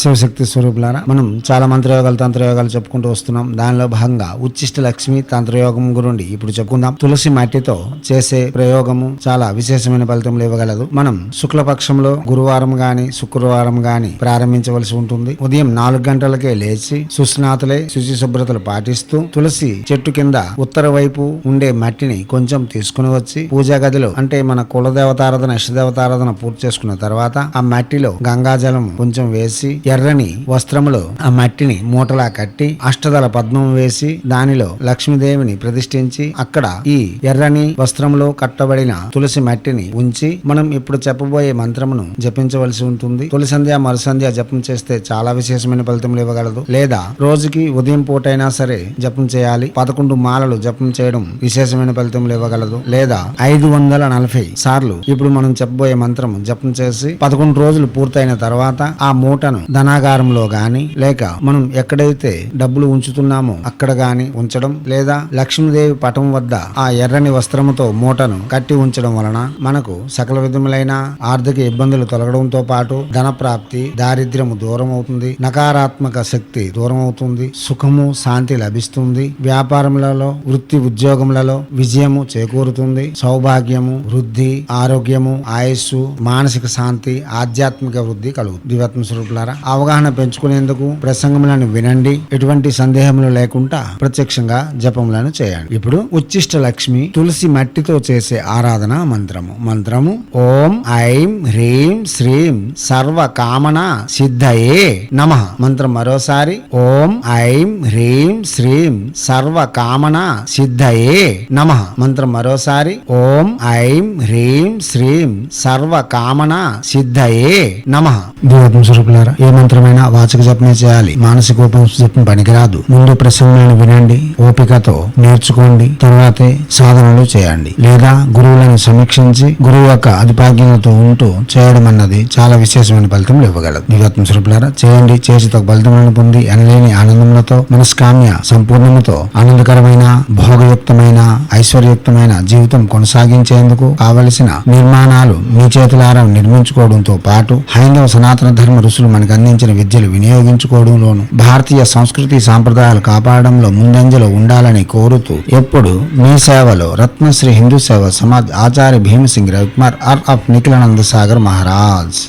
శివశక్తి స్వరూపులారా మనం చాలా మంత్రయోగాలు తంత్రయోగాలు చెప్పుకుంటూ వస్తున్నాం. దానిలో భాగంగా ఉచ్చిష్ట లక్ష్మి తంత్రయోగం గురించి ఇప్పుడు చెప్పుకుందాం. తులసి మట్టితో చేసే ప్రయోగము చాలా విశేషమైన ఫలితములు ఇవ్వగలదు. మనం శుక్లపక్షంలో గురువారం గాని శుక్రవారం గాని ప్రారంభించవలసి ఉంటుంది. ఉదయం నాలుగు గంటలకే లేచి సుస్నాతులై శుచి శుభ్రతలు పాటిస్తూ తులసి చెట్టు కింద ఉత్తర వైపు ఉండే మట్టిని కొంచెం తీసుకుని వచ్చి పూజా గదిలో అంటే మన కులదేవతారాధన ఇష్టదేవతారాధన పూర్తి చేసుకున్న తర్వాత ఆ మట్టిలో గంగాజలం కొంచెం వేసి ఎర్రని వస్త్రములో ఆ మట్టిని మూటలా కట్టి అష్టదల పద్మం వేసి దానిలో లక్ష్మీదేవిని ప్రతిష్ఠించి అక్కడ ఈ ఎర్రని వస్త్రములో కట్టబడిన తులసి మట్టిని ఉంచి మనం ఇప్పుడు చెప్పబోయే మంత్రమును జపించవలసి ఉంటుంది. తొలిసంధ్య మరుసంధ్య జపం చేస్తే చాలా విశేషమైన ఫలితములు ఇవ్వగలదు. లేదా రోజుకి ఉదయం పూటైనా సరే జపం చేయాలి. పదకొండు మాలలు జపం చేయడం విశేషమైన ఫలితములు ఇవ్వగలదు. లేదా ఐదు వందల నలభై సార్లు ఇప్పుడు మనం చెప్పబోయే మంత్రం జపం చేసి పదకొండు రోజులు పూర్తయిన తర్వాత ఆ మూటను ధనాగారంలో గాని లేక మనం ఎక్కడైతే డబ్బులు ఉంచుతున్నామో అక్కడ గాని ఉంచడం లేదా లక్ష్మీదేవి పటం వద్ద ఆ ఎర్రని వస్త్రముతో మూటను కట్టి ఉంచడం వలన మనకు సకల విధములైన ఆర్థిక ఇబ్బందులు తొలగడంతో పాటు ధన ప్రాప్తి దారిద్ర్యము దూరం అవుతుంది నకారాత్మక శక్తి దూరం అవుతుంది సుఖము శాంతి లభిస్తుంది వ్యాపారములలో వృత్తి ఉద్యోగములలో విజయము చేకూరుతుంది సౌభాగ్యము వృద్ధి ఆరోగ్యము ఆయుస్సు మానసిక శాంతి ఆధ్యాత్మిక వృద్ధి కలుగుతుంది. దివాత్మ స్వరూపులారా అవగాహన పెంచుకునేందుకు ప్రసంగములను వినండి. ఎటువంటి సందేహములు లేకుండా ప్రత్యక్షంగా జపములను చేయండి. ఇప్పుడు ఉచ్చిష్ట లక్ష్మి తులసి మట్టితో చేసే ఆరాధన మంత్రము. మంత్రము ఓం ఐం హ్రీం శ్రీం సర్వ కామన సిద్ధయే నమ. మంత్రం మరోసారి ఓం ఐం హ్రీం శ్రీం సర్వ కామన సిద్ధయే నమ. మంత్రం మరోసారి ఓం ఐం హ్రీం శ్రీం సర్వ కామన సిద్ధయే నమ. దేవత్మ స్వరూపులారా ఏ మంత్రమైనా వాచక జపమే చేయాలి. మానసిక ఉపం జపం పనికిరాదు. ముందు ప్రసంగాన్ని వినండి. ఓపికతో నేర్చుకోండి. తర్వాతే సాధనలు చేయండి. లేదా గురువులను సమీక్షించి గురువు యొక్క అధిపాగ్యతతో ఉంటూ చేయడం అన్నది చాలా విశేషమైన ఫలితం ఇవ్వగలదు. దివాత్మ స్వరూపులారా చేయండి. చేసి తగ్గ ఫలితములను పొంది అనలేని ఆనందములతో మనస్కామ్య సంపూర్ణముతో ఆనందకరమైన భోగయుక్తమైన ఐశ్వర్యయుక్తమైన జీవితం కొనసాగించేందుకు కావలసిన నిర్మాణాలు మీ చేతులారా నిర్మించుకోవడంతో పాటు హైందవ సనాతన ధర్మ ఋషులు మనకి అందించిన విద్యలు వినియోగించుకోవడంలోను భారతీయ సంస్కృతి సాంప్రదాయాలు కాపాడడంలో ముందంజలో ఉండాలని కోరుతూ ఎప్పుడు మీ సేవలో రత్నశ్రీ హిందూ సేవ సమాజ్ ఆచార్య భీమసింగ్ రవికుమార్ ఆర్ ఆఫ్ నిఖిలానంద సాగర్ మహారాజ్.